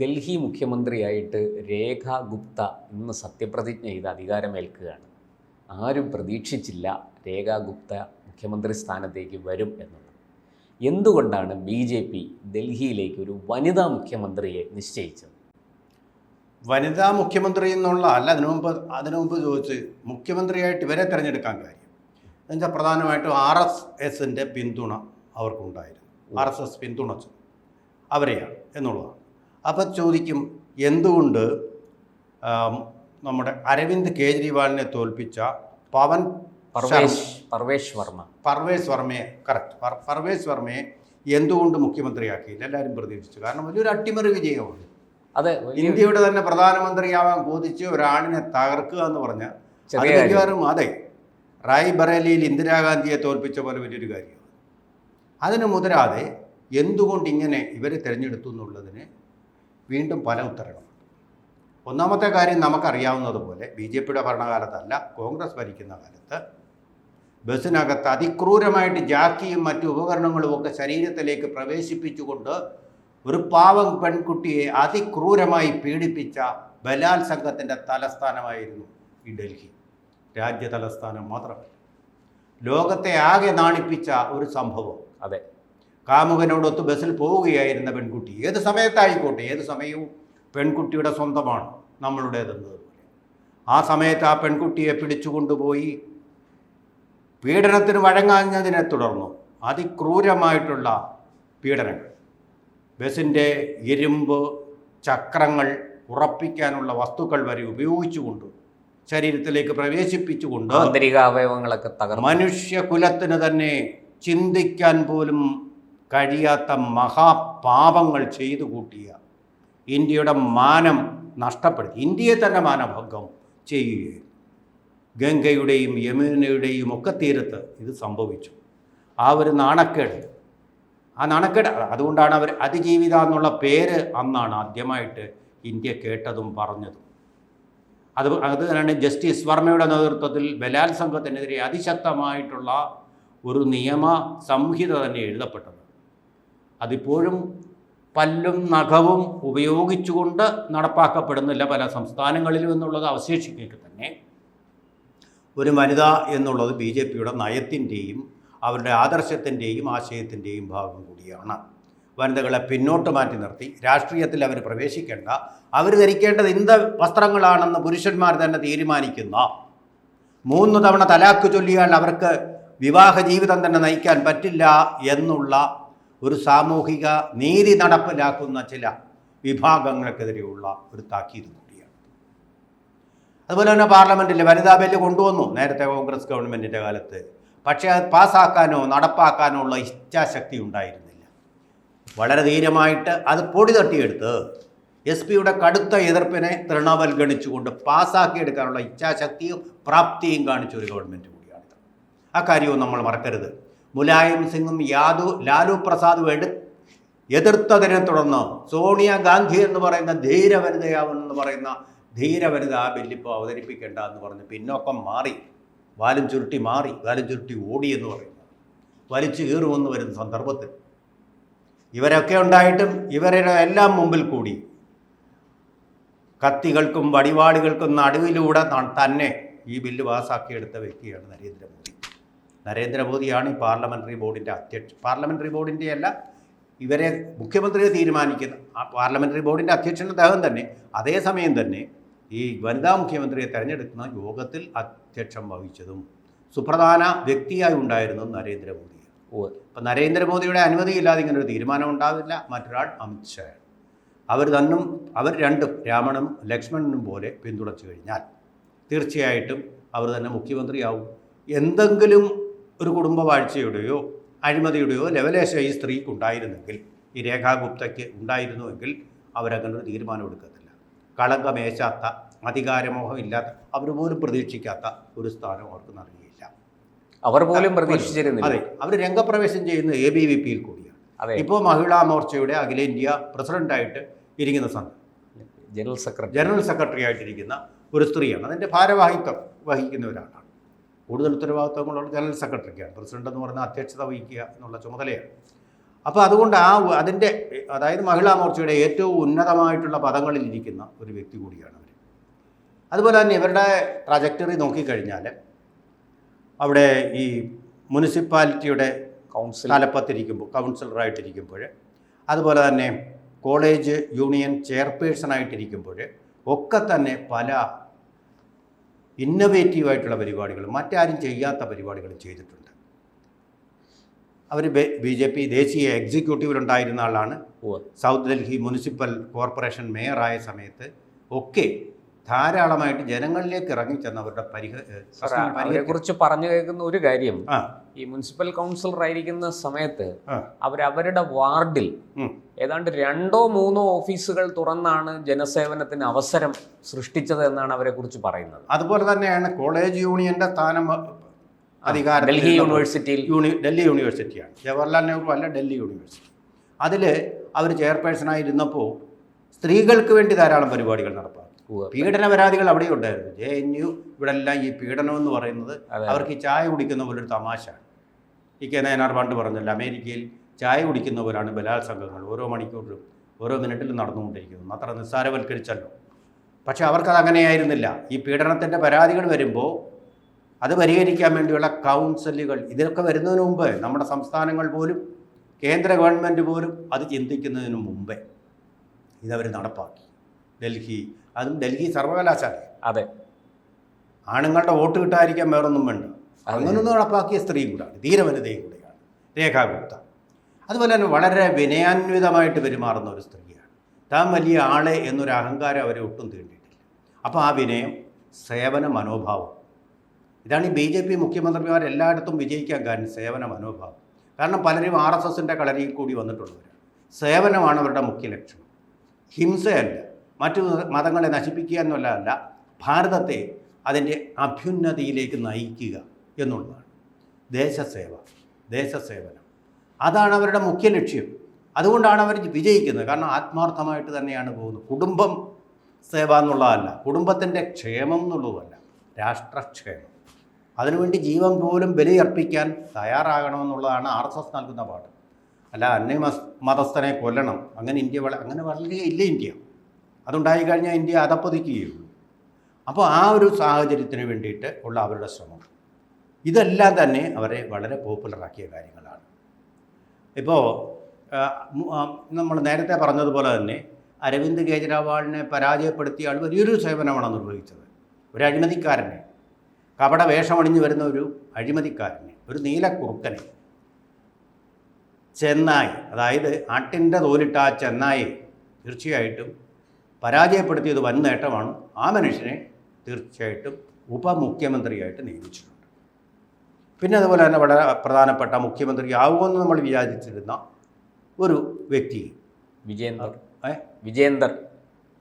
ഡൽഹി മുഖ്യമന്ത്രിയായിട്ട് രേഖ ഗുപ്ത ഇന്ന് സത്യപ്രതിജ്ഞ ചെയ്ത് അധികാരമേൽക്കുകയാണ്. ആരും പ്രതീക്ഷിച്ചില്ല രേഖ ഗുപ്ത മുഖ്യമന്ത്രി സ്ഥാനത്തേക്ക് വരും എന്നുള്ളത്. എന്തുകൊണ്ടാണ് ബി ജെ പി ഡൽഹിയിലേക്ക് ഒരു വനിതാ മുഖ്യമന്ത്രിയെ നിശ്ചയിച്ചത്? വനിതാ മുഖ്യമന്ത്രി എന്നുള്ള അല്ല അതിനു മുമ്പ് അതിനു മുമ്പ് ചോദിച്ച് മുഖ്യമന്ത്രിയായിട്ട് ഇവരെ തിരഞ്ഞെടുക്കാൻ കാര്യം. എന്നുവെച്ചാൽ പ്രധാനമായിട്ടും ആർ എസ് എസിന്റെ പിന്തുണ അവർക്കുണ്ടായിരുന്നു. ആർ എസ് എസ് പിന്തുണച്ചു അവരെയാണ് എന്നുള്ളതാണ്. അപ്പം ചോദിക്കും എന്തുകൊണ്ട് നമ്മുടെ അരവിന്ദ് കേജ്രിവാളിനെ തോൽപ്പിച്ച പവൻ പർവേശ് പർവേശ് വർമ്മ. പർവേശ് വർമ്മയെ കറക്റ്റ് പർവേശ് വർമ്മയെ എന്തുകൊണ്ട് മുഖ്യമന്ത്രിയാക്കിയില്ല എല്ലാവരും പ്രതീക്ഷിച്ചു. കാരണം വലിയൊരു അട്ടിമറി വിജയമാണ്. അതെ ഇന്ത്യയുടെ തന്നെ പ്രധാനമന്ത്രിയാവാൻ കൊതിച്ച് ഒരാളിനെ തകർക്കുക എന്ന് പറഞ്ഞ. മിക്കവാറും അതെ റായ് ബറേലിയിൽ ഇന്ദിരാഗാന്ധിയെ തോൽപ്പിച്ച പോലെ വലിയൊരു കാര്യമാണ്. അതിന് മുതരാതെ എന്തുകൊണ്ട് ഇങ്ങനെ ഇവരെ തിരഞ്ഞെടുത്തു എന്നുള്ളതിന് വീണ്ടും പല ഉത്തരങ്ങൾ ഒന്നാമത്തെ കാര്യം നമുക്കറിയാവുന്നതുപോലെ ബി ജെ പിയുടെ ഭരണകാലത്തല്ല കോൺഗ്രസ് ഭരിക്കുന്ന കാലത്ത് ബസ്സിനകത്ത് അതിക്രൂരമായിട്ട് ജാക്കിയും മറ്റു ഉപകരണങ്ങളും ഒക്കെ ശരീരത്തിലേക്ക് പ്രവേശിപ്പിച്ചുകൊണ്ട് ഒരു പാവം പെൺകുട്ടിയെ അതിക്രൂരമായി പീഡിപ്പിച്ച ബലാത്സംഗത്തിന്റെ തലസ്ഥാനമായിരുന്നു ഈ ഡൽഹി. രാജ്യ തലസ്ഥാനം മാത്രമല്ല. ലോകത്തെ ആകെ നാണിപ്പിച്ച ഒരു സംഭവം. അതെ. കാമുകനോടൊത്ത് ബസ്സിൽ പോവുകയായിരുന്ന പെൺകുട്ടി. ഏത് സമയത്തായിക്കോട്ടെ ഏത് സമയവും പെൺകുട്ടിയുടെ സ്വന്തമാണ് നമ്മളുടേതെന്നതുപോലെ ആ സമയത്ത് ആ പെൺകുട്ടിയെ പിടിച്ചുകൊണ്ടുപോയി പീഡനത്തിന് വഴങ്ങാഞ്ഞതിനെ തുടർന്നു. അതിക്രൂരമായിട്ടുള്ള പീഡനങ്ങൾ. ബസ്സിന്റെ ഇരുമ്പ് ചക്രങ്ങൾ ഉറപ്പിക്കാനുള്ള വസ്തുക്കൾ വരെ ഉപയോഗിച്ചുകൊണ്ട് ശരീരത്തിലേക്ക് പ്രവേശിപ്പിച്ചുകൊണ്ട് ആന്തരിക അവയവങ്ങളൊക്കെ തകർന്നു. മനുഷ്യകുലത്തിന് തന്നെ ചിന്തിക്കാൻ പോലും കഴിയാത്ത മഹാപാപങ്ങൾ ചെയ്തു കൂട്ടിയ ഇന്ത്യയുടെ മാനം നഷ്ടപ്പെടുത്തി. ഇന്ത്യയെ തന്നെ മാനഭംഗം ചെയ്യുകയായിരുന്നു. ഗംഗയുടെയും യമുനയുടെയും ഒക്കെ തീരത്ത് ഇത് സംഭവിച്ചു. ആ ഒരു നാണക്കേട്. ആ നാണക്കേട് അതുകൊണ്ടാണ് അവർ അതിജീവിത എന്നുള്ള പേര് അന്നാണ് ആദ്യമായിട്ട് ഇന്ത്യ കേട്ടതും പറഞ്ഞതും. അത് അത് തന്നെയാണ് ജസ്റ്റിസ് വർമ്മയുടെ നേതൃത്വത്തിൽ ബലാത്സംഗത്തിനെതിരെ അതിശക്തമായിട്ടുള്ള ഒരു നിയമ സംഹിത തന്നെ എഴുതപ്പെട്ടത്. അതിപ്പോഴും പല്ലും നഖവും ഉപയോഗിച്ചുകൊണ്ട് നടപ്പാക്കപ്പെടുന്നില്ല പല സംസ്ഥാനങ്ങളിലും എന്നുള്ളത് അവശേഷിക്കുക തന്നെ. ഒരു വനിത എന്നുള്ളത് ബി ജെ പിയുടെ നയത്തിന്റെയും അവരുടെ ആദർശത്തിന്റെയും ആശയത്തിന്റെയും ഭാഗം കൂടിയാണ്. വനിതകളെ പിന്നോട്ട് മാറ്റി നിർത്തി രാഷ്ട്രീയത്തിൽ അവർ പ്രവേശിക്കേണ്ട അവർ ധരിക്കേണ്ടത് എന്ത് വസ്ത്രങ്ങളാണെന്ന് പുരുഷന്മാർ തന്നെ തീരുമാനിക്കുന്ന മൂന്ന് തവണ തലാക്ക് ചൊല്ലിയാൽ അവർക്ക് വിവാഹ ജീവിതം തന്നെ നയിക്കാൻ പറ്റില്ല എന്നുള്ള ഒരു സാമൂഹിക നീതി നടപ്പിലാക്കുന്ന ചില വിഭാഗങ്ങൾക്കെതിരെയുള്ള ഒരു താക്കീത് കൂടിയാണ്. അതുപോലെ തന്നെ പാർലമെന്റിൽ വനിതാ ബില്ല് കൊണ്ടുവന്നു. നേരത്തെ കോൺഗ്രസ് ഗവൺമെന്റിന്റെ കാലത്ത്. പക്ഷേ അത് പാസ്സാക്കാനോ നടപ്പാക്കാനോ ഉള്ള ഇച്ഛാശക്തി ഉണ്ടായിരുന്നില്ല. വളരെ ധീരമായിട്ട് അത് പൊടി തട്ടിയെടുത്ത് എസ് പിയുടെ കടുത്ത എതിർപ്പിനെ തൃണവൽഗണിച്ചുകൊണ്ട് പാസ്സാക്കിയെടുക്കാനുള്ള ഇച്ഛാശക്തിയും പ്രാപ്തിയും കാണിച്ച ഒരു ഗവൺമെന്റ് കൂടിയാണിത്. ആ കാര്യവും നമ്മൾ മറക്കരുത്. മുലായം സിംഗും യാദു ലാലു പ്രസാദും എടു എതിർത്തതിനെ തുടർന്ന് സോണിയാഗാന്ധി എന്ന് പറയുന്ന ധീരവനിതയാവെന്ന് പറയുന്ന ധീരവനിത ആ ബില്ലിപ്പോൾ അവതരിപ്പിക്കേണ്ട എന്ന് പറഞ്ഞ് പിന്നോക്കം മാറി വാലും ചുരുട്ടി മാറി വാലും ചുരുട്ടി ഓടി എന്ന് പറയുന്നത് വലിച്ചു കീറുമെന്ന് വരുന്ന സന്ദർഭത്തിൽ ഇവരൊക്കെ ഉണ്ടായിട്ടും ഇവരുടെ എല്ലാം മുമ്പിൽ കൂടി കത്തികൾക്കും വടിവാളുകൾക്കും നടുവിലൂടെ തന്നെ ഈ ബില്ല് പാസ്സാക്കിയെടുത്ത വ്യക്തിയാണ് നരേന്ദ്രമോദി. നരേന്ദ്രമോദിയാണ് ഈ പാർലമെന്ററി ബോർഡിന്റെ അധ്യക്ഷൻ പാർലമെന്ററി ബോർഡിന്റെ അല്ല ഇവരെ മുഖ്യമന്ത്രിയെ തീരുമാനിക്കുന്ന ആ പാർലമെന്ററി ബോർഡിന്റെ അധ്യക്ഷൻ അദ്ദേഹം തന്നെ. അതേസമയം തന്നെ ഈ വനിതാ മുഖ്യമന്ത്രിയെ തെരഞ്ഞെടുക്കുന്ന യോഗത്തിൽ അധ്യക്ഷം വഹിച്ചതും സുപ്രധാന വ്യക്തിയായി ഉണ്ടായിരുന്നതും നരേന്ദ്രമോദിയാണ്. ഓ. അപ്പം നരേന്ദ്രമോദിയുടെ അനുമതിയില്ലാതെ ഇങ്ങനെ ഒരു തീരുമാനം ഉണ്ടാവില്ല. മറ്റൊരാൾ അമിത്ഷായാണ് അവർ തന്നും അവർ രണ്ടും രാമണും ലക്ഷ്മണനും പോലെ പിന്തുണച്ചു കഴിഞ്ഞാൽ തീർച്ചയായിട്ടും അവർ തന്നെ മുഖ്യമന്ത്രിയാവും. എന്തെങ്കിലും ഒരു കുടുംബവാഴ്ചയുടെയോ അഴിമതിയുടെയോ ലെവലേശ ഈ സ്ത്രീക്ക് ഉണ്ടായിരുന്നെങ്കിൽ ഈ രേഖാഗുപ്തയ്ക്ക് ഉണ്ടായിരുന്നുവെങ്കിൽ അവരങ്ങനെ ഒരു തീരുമാനം എടുക്കത്തില്ല. കളങ്കമേശാത്ത അധികാരമോഹം ഇല്ലാത്ത അവർ പോലും പ്രതീക്ഷിക്കാത്ത ഒരു സ്ഥാനം അവർക്ക് നൽകിയില്ല. അവർ പോലും പ്രതീക്ഷിച്ചിരുന്നില്ല. അതെ അവർ രംഗപ്രവേശം ചെയ്യുന്ന എ ബി വി പിയിൽ കൂടിയാണ്. ഇപ്പോൾ മഹിളാ മോർച്ചയുടെ അഖിലേന്ത്യാ പ്രസിഡന്റായിട്ട് ഇരിക്കുന്ന സംഘം. General secretary. ജനറൽ സെക്രട്ടറി ആയിട്ടിരിക്കുന്ന ഒരു സ്ത്രീയാണ്. അതിന്റെ ഭാരവാഹിത്വം വഹിക്കുന്ന ഒരാളാണ്. കൂടുതൽ ഉത്തരവാദിത്വങ്ങളുള്ള ജനറൽ സെക്രട്ടറിക്കാണ്. പ്രസിഡന്റ് എന്ന് പറഞ്ഞാൽ അധ്യക്ഷത വഹിക്കുക എന്നുള്ള ചുമതലയാണ്. അപ്പോൾ അതുകൊണ്ട് ആ അതിന്റെ അതായത് മഹിളാ മോർച്ചയുടെ ഏറ്റവും ഉന്നതമായിട്ടുള്ള പദങ്ങളിൽ ഇരിക്കുന്ന ഒരു വ്യക്തി കൂടിയാണ് അവർ അതുപോലെ തന്നെ ഇവരുടെ ട്രജക്ടറി നോക്കിക്കഴിഞ്ഞാൽ അവിടെ ഈ മുനിസിപ്പാലിറ്റിയുടെ കൗൺസിൽ തലപ്പത്തിരിക്കുമ്പോൾ കൗൺസിലറായിട്ടിരിക്കുമ്പോൾ അതുപോലെ തന്നെ കോളേജ് യൂണിയൻ ചെയർപേഴ്സണായിട്ടിരിക്കുമ്പോൾ ഒക്കെ തന്നെ പല ഇന്നവേറ്റീവായിട്ടുള്ള പരിപാടികൾ മറ്റാരും ചെയ്യാത്ത പരിപാടികൾ ചെയ്തിട്ടുണ്ട് അവർ ബി ജെ പി ദേശീയ എക്സിക്യൂട്ടീവിലുണ്ടായിരുന്ന ആളാണ്. സൗത്ത് ഡൽഹി മുനിസിപ്പൽ കോർപ്പറേഷൻ മേയറായ സമയത്ത് ഒക്കെ ധാരാളമായിട്ട് ജനങ്ങളിലേക്ക് ഇറങ്ങിച്ചെന്ന് അവരുടെ പരിഹ കുറിച്ച് പറഞ്ഞു കേൾക്കുന്ന ഒരു കാര്യം ഈ മുനിസിപ്പൽ കൗൺസിലർ ആയിരിക്കുന്ന സമയത്ത് അവരവരുടെ വാർഡിൽ. ഏതാണ്ട് രണ്ടോ മൂന്നോ ഓഫീസുകൾ തുറന്നാണ് ജനസേവനത്തിന് അവസരം സൃഷ്ടിച്ചത് എന്നാണ് അവരെ കുറിച്ച് പറയുന്നത്. അതുപോലെ തന്നെയാണ് കോളേജ് യൂണിയന്റെ സ്ഥാനം അധികാരം ഡൽഹി ഇരുന്നപ്പോൾ യൂണിവേഴ്സിറ്റിയിൽ. യൂണി ഡൽഹി യൂണിവേഴ്സിറ്റിയാണ്. ജവഹർലാൽ നെഹ്റു അല്ല ഡൽഹി യൂണിവേഴ്സിറ്റി. അതിൽ അവർ ചെയർപേഴ്സണായിരുന്നപ്പോൾ സ്ത്രീകൾക്ക് വേണ്ടി ധാരാളം പരിപാടികൾ നടപ്പാക്കി. പീഡന പരാതികൾ അവിടെ ഉണ്ടായിരുന്നു. ജെ എൻ യു ഇവിടെ എല്ലാം ഈ പീഡനം എന്ന് പറയുന്നത് അവർക്ക് ഈ ചായ കുടിക്കുന്ന പോലൊരു തമാശയാണ്. ഈ കെ നയനാർ പണ്ട് പറഞ്ഞല്ലോ അമേരിക്കയിൽ ചായ കുടിക്കുന്നവരാണ് ബലാത്സംഗങ്ങൾ. ഓരോ മണിക്കൂറിലും ഓരോ മിനിറ്റിലും നടന്നുകൊണ്ടിരിക്കുന്നു. അത്ര നിസ്സാരവൽക്കരിച്ചല്ലോ. പക്ഷേ അവർക്കത് അങ്ങനെയായിരുന്നില്ല. ഈ പീഡനത്തിന്റെ പരാതികൾ വരുമ്പോൾ അത് പരിഹരിക്കാൻ വേണ്ടിയുള്ള കൗൺസിലുകൾ ഇതിലൊക്കെ വരുന്നതിന് മുമ്പ് നമ്മുടെ സംസ്ഥാനങ്ങൾ പോലും കേന്ദ്ര ഗവൺമെന്റ് പോലും അത് ചിന്തിക്കുന്നതിന് മുമ്പേ ഇതവർ നടപ്പാക്കി. ഡൽഹി അതും ഡൽഹി സർവകലാശാല. അതെ. ആണുങ്ങളുടെ വോട്ട് കിട്ടാതിരിക്കാൻ വേറൊന്നും വേണ്ട. അങ്ങനൊന്നും നടപ്പാക്കിയ സ്ത്രീ കൂടാണ് ധീരവനിതയും കൂടെയാണ് രേഖാ ഗുപ്ത. അതുപോലെ തന്നെ വളരെ വിനയാന്വിതമായിട്ട് പെരുമാറുന്ന ഒരു സ്ത്രീയാണ്. താൻ വലിയ ആളെ എന്നൊരു അഹങ്കാരം അവരെ ഒട്ടും തീണ്ടിയിട്ടില്ല അപ്പോൾ ആ വിനയം സേവന മനോഭാവം. ഇതാണ് ഈ ബി ജെ പി മുഖ്യമന്ത്രിമാർ എല്ലായിടത്തും വിജയിക്കാൻ കാരണം സേവന മനോഭാവം. കാരണം പലരും ആർ എസ് എസിന്റെ കളരിയിൽ കൂടി വന്നിട്ടുള്ളവരാണ്. സേവനമാണ് അവരുടെ മുഖ്യ ലക്ഷണം ഹിംസയല്ല. മറ്റു മതങ്ങളെ നശിപ്പിക്കുക എന്നുള്ളതല്ല ഭാരതത്തെ അതിന്റെ അഭ്യുന്നതിയിലേക്ക് നയിക്കുക എന്നുള്ളതാണ്. ദേശസേവ ദേശസേവനം. അതാണ് അവരുടെ മുഖ്യ ലക്ഷ്യം. അതുകൊണ്ടാണ് അവർ വിജയിക്കുന്നത്. കാരണം ആത്മാർത്ഥമായിട്ട് തന്നെയാണ് പോകുന്നത്. കുടുംബം സേവ എന്നുള്ളതല്ല കുടുംബത്തിന്റെ ക്ഷേമം എന്നുള്ളതല്ല രാഷ്ട്രക്ഷേമം. അതിനുവേണ്ടി ജീവൻ പോലും ബലിയർപ്പിക്കാൻ തയ്യാറാകണമെന്നുള്ളതാണ് ആർ എസ് എസ് നൽകുന്ന പാഠം. അല്ല അന്യ മതസ്ഥനെ കൊല്ലണം. അങ്ങനെ ഇന്ത്യ അങ്ങനെ വളരെ ഇല്ല ഇന്ത്യ. അതുണ്ടായി കഴിഞ്ഞാൽ ഇന്ത്യ അതപ്പതിക്കുകയുള്ളൂ അപ്പോൾ ആ ഒരു സാഹചര്യത്തിന് വേണ്ടിയിട്ട് ഉള്ള അവരുടെ ശ്രമം. ഇതെല്ലാം തന്നെ അവരെ വളരെ പോപ്പുലറാക്കിയ കാര്യങ്ങളാണ്. ഇപ്പോൾ നമ്മൾ നേരത്തെ പറഞ്ഞതുപോലെ തന്നെ അരവിന്ദ് കെജ്രിവാളിനെ പരാജയപ്പെടുത്തിയ ആൾ വലിയൊരു സേവനമാണ് നിർവഹിച്ചത്. ഒരു അഴിമതിക്കാരനെ. കപട വേഷമണിഞ്ഞു വരുന്ന ഒരു അഴിമതിക്കാരനെ ഒരു നീലക്കുറുക്കനെ ചെന്നായി അതായത് ആട്ടിന്റെ തോലിട്ട ആ ചെന്നായി തീർച്ചയായിട്ടും പരാജയപ്പെടുത്തിയത് വൻ നേട്ടമാണ്. ആ മനുഷ്യനെ തീർച്ചയായിട്ടും ഉപമുഖ്യമന്ത്രിയായിട്ട് നിയമിച്ചിട്ടുണ്ട്. പിന്നെ അതുപോലെ തന്നെ വളരെ പ്രധാനപ്പെട്ട മുഖ്യമന്ത്രി ആവുമെന്ന് നമ്മൾ വിചാരിച്ചിരുന്ന ഒരു വ്യക്തി. വിജേന്ദർ ഏ? വിജേന്ദർ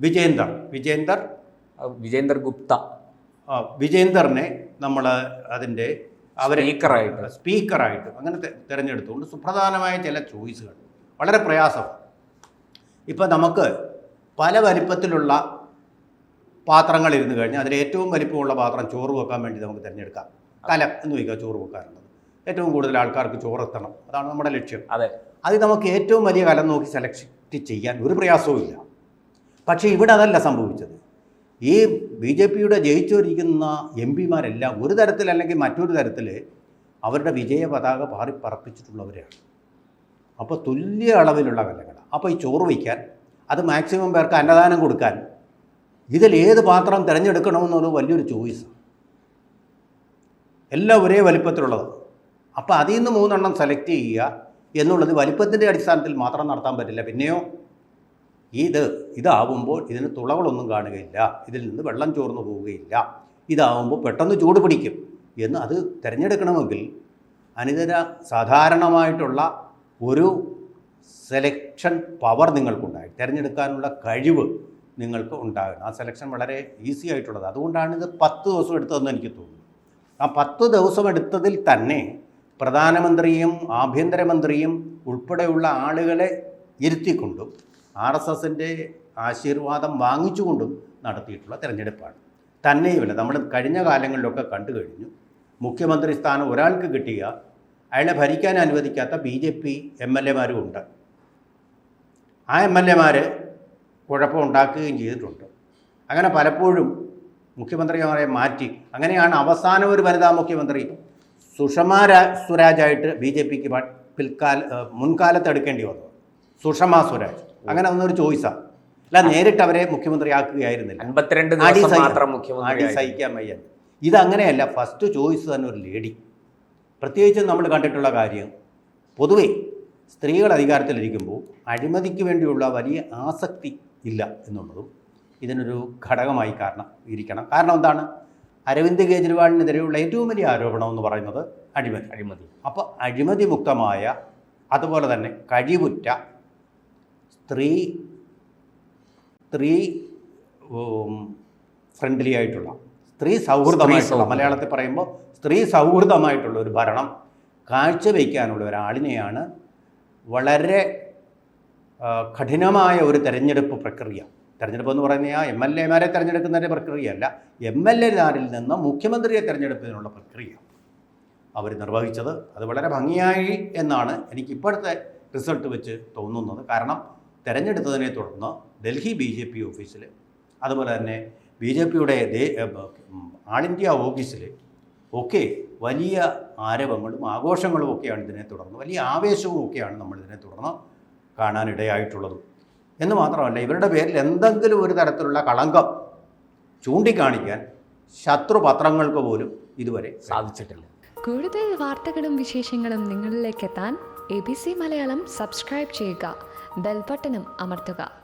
വിജേന്ദർ വിജേന്ദർ വിജയേന്ദർ വിജേന്ദർ ഗുപ്ത. ആ, വിജേന്ദറിനെ നമ്മൾ അതിന്റെ അവരെ സ്പീക്കറായിട്ട്. സ്പീക്കറായിട്ട് അങ്ങനെ തിരഞ്ഞെടുത്തുകൊണ്ട് സുപ്രധാനമായ ചില ചോയ്സുകൾ. വളരെ പ്രയാസം ഇപ്പം നമുക്ക് പല വലിപ്പത്തിലുള്ള പാത്രങ്ങൾ ഇരുന്ന് കഴിഞ്ഞാൽ അതിൽ ഏറ്റവും വലിപ്പമുള്ള പാത്രം ചോറ് വെക്കാൻ വേണ്ടി നമുക്ക് തിരഞ്ഞെടുക്കാം. കലം എന്ന് ചോദിക്കുക ചോറ് വെക്കാറുള്ളത്. ഏറ്റവും കൂടുതൽ ആൾക്കാർക്ക് ചോറ് എത്തണം അതാണ് നമ്മുടെ ലക്ഷ്യം. അതെ. അത് നമുക്ക് ഏറ്റവും വലിയ കലം നോക്കി സെലക്ട് ചെയ്യാൻ ഒരു പ്രയാസവും ഇല്ല. പക്ഷേ ഇവിടെ അതല്ല സംഭവിച്ചത്. ഈ ബി ജെ പിയുടെ ജയിച്ചോരിക്കുന്ന എം പിമാരെല്ലാം ഒരു തരത്തിൽ അല്ലെങ്കിൽ മറ്റൊരു തരത്തിൽ അവരുടെ വിജയ പതാക പാറി പറപ്പിച്ചിട്ടുള്ളവരാണ് അപ്പോൾ തുല്യ അളവിലുള്ള കലകളാണ്. അപ്പോൾ ഈ ചോറ് വയ്ക്കാൻ അത് മാക്സിമം പേർക്ക് അന്നദാനം കൊടുക്കാൻ. ഇതിൽ ഏത് പാത്രം തിരഞ്ഞെടുക്കണമെന്നൊരു വലിയൊരു ചോയ്സ്. എല്ലാം ഒരേ വലിപ്പത്തിലുള്ളതാണ് അപ്പോൾ അതിൽ നിന്ന് മൂന്നെണ്ണം സെലക്ട് ചെയ്യുക എന്നുള്ളത് വലിപ്പത്തിന്റെ അടിസ്ഥാനത്തിൽ മാത്രം നടത്താൻ പറ്റില്ല. പിന്നെയോ ഇത് ഇതാവുമ്പോൾ ഇതിന് തുളകളൊന്നും കാണുകയില്ല. ഇതിൽ നിന്ന് വെള്ളം ചോർന്നു പോവുകയില്ല. ഇതാവുമ്പോൾ പെട്ടെന്ന് ചൂട് പിടിക്കും. എന്ന് അത് തിരഞ്ഞെടുക്കണമെങ്കിൽ അനിതര സാധാരണമായിട്ടുള്ള ഒരു സെലക്ഷൻ പവർ നിങ്ങൾക്കുണ്ടായി. തിരഞ്ഞെടുക്കാനുള്ള കഴിവ് നിങ്ങൾക്ക് ഉണ്ടാകണം. ആ സെലക്ഷൻ വളരെ ഈസി ആയിട്ടുള്ളത്. അതുകൊണ്ടാണ് ഇത് പത്ത് ദിവസം എടുത്തതെന്ന് എനിക്ക് തോന്നുന്നു. ആ പത്ത് ദിവസം എടുത്തതിൽ തന്നെ പ്രധാനമന്ത്രിയും ആഭ്യന്തരമന്ത്രിയും ഉൾപ്പെടെയുള്ള ആളുകളെ ഇരുത്തിക്കൊണ്ടും ആർ എസ് എസിന്റെ ആശീർവാദം വാങ്ങിച്ചുകൊണ്ടും നടത്തിയിട്ടുള്ള തിരഞ്ഞെടുപ്പാണ്. തന്നെയുമല്ല നമ്മൾ കഴിഞ്ഞ കാലങ്ങളിലൊക്കെ കണ്ടു കഴിഞ്ഞു. മുഖ്യമന്ത്രി സ്ഥാനം ഒരാൾക്ക് കിട്ടിയ അയാളെ ഭരിക്കാൻ അനുവദിക്കാത്ത B J P M L എമാരും ഉണ്ട്. ആ എം എൽ എമാർ കുഴപ്പമുണ്ടാക്കുകയും ചെയ്തിട്ടുണ്ട്. അങ്ങനെ പലപ്പോഴും മുഖ്യമന്ത്രിമാരെ മാറ്റി. അങ്ങനെയാണ് അവസാനം ഒരു വനിതാ മുഖ്യമന്ത്രി സുഷമ സ്വരാജായിട്ട് ബി ജെ പിക്ക് പിൽക്കാല മുൻകാലത്ത് എടുക്കേണ്ടി വന്നത്. സുഷമ സ്വരാജ് അങ്ങനെ ഒന്നൊരു ചോയ്സാണ് അല്ല നേരിട്ട് അവരെ മുഖ്യമന്ത്രിയാക്കുകയായിരുന്നില്ല. അൻപത്തിരണ്ട് അടി സഹിക്കാൻ. വയ്യ. ഇതങ്ങനെയല്ല ഫസ്റ്റ് ചോയ്സ് തന്നെ ഒരു ലേഡി. പ്രത്യേകിച്ചും നമ്മൾ കണ്ടിട്ടുള്ള കാര്യം പൊതുവേ സ്ത്രീകൾ അധികാരത്തിലിരിക്കുമ്പോൾ അഴിമതിക്ക് വേണ്ടിയുള്ള വലിയ ആസക്തി ഇല്ല എന്നുള്ളതും ഇതിനൊരു ഘടകമായി കാരണം ഇരിക്കണം. കാരണം എന്താണ്? അരവിന്ദ് കെജ്രിവാളിനെതിരെയുള്ള ഏറ്റവും വലിയ ആരോപണം എന്ന് പറയുന്നത് അഴിമതി. അഴിമതി. അപ്പോൾ അഴിമതി മുക്തമായ അതുപോലെ തന്നെ കഴിവുറ്റ സ്ത്രീ സ്ത്രീ ഫ്രണ്ട്ലി ആയിട്ടുള്ള സ്ത്രീ സൗഹൃദമായിട്ടുള്ള മലയാളത്തിൽ പറയുമ്പോൾ സ്ത്രീ സൗഹൃദമായിട്ടുള്ള ഒരു ഭരണം കാഴ്ചവെക്കാനുള്ള ഒരാളിനെയാണ് വളരെ കഠിനമായ ഒരു തെരഞ്ഞെടുപ്പ് പ്രക്രിയ. തെരഞ്ഞെടുപ്പ് എന്ന് പറഞ്ഞാൽ എം എൽ എമാരെ തിരഞ്ഞെടുക്കുന്നതിന്റെ പ്രക്രിയയല്ല എം എൽ എമാരിൽ നിന്ന് മുഖ്യമന്ത്രിയെ തിരഞ്ഞെടുക്കുന്നതിനുള്ള പ്രക്രിയ. അവർ നിർവഹിച്ചത് അത് വളരെ ഭംഗിയായി എന്നാണ് എനിക്ക് ഇപ്പോഴത്തെ റിസൾട്ട് വെച്ച് തോന്നുന്നത്. കാരണം തെരഞ്ഞെടുത്തതിനെ തുടർന്ന് ഡൽഹി ബി ജെ പി ഓഫീസിൽ അതുപോലെ തന്നെ ബി ജെ പിയുടെ ആൾ ഇന്ത്യ ഓഫീസിൽ ഒക്കെ വലിയ ആരവങ്ങളും ആഘോഷങ്ങളും ഒക്കെയാണ് ഇതിനെ തുടർന്ന്. വലിയ ആവേശവും ഒക്കെയാണ് നമ്മൾ ഇതിനെ തുടർന്ന് കാണാനിടയായിട്ടുള്ളത്. എന്ന് മാത്രമല്ല ഇവരുടെ പേരിൽ എന്തെങ്കിലും ഒരു തരത്തിലുള്ള കളങ്കം ചൂണ്ടിക്കാണിക്കാൻ ശത്രുപത്രങ്ങൾക്ക് പോലും ഇതുവരെ സാധിച്ചിട്ടില്ല. കൂടുതൽ വാർത്തകളും വിശേഷങ്ങളും നിങ്ങളിലേക്ക് എത്താൻ A B C Malayalam subscribe ചെയ്യുക. ബെൽബട്ടനും അമർത്തുക.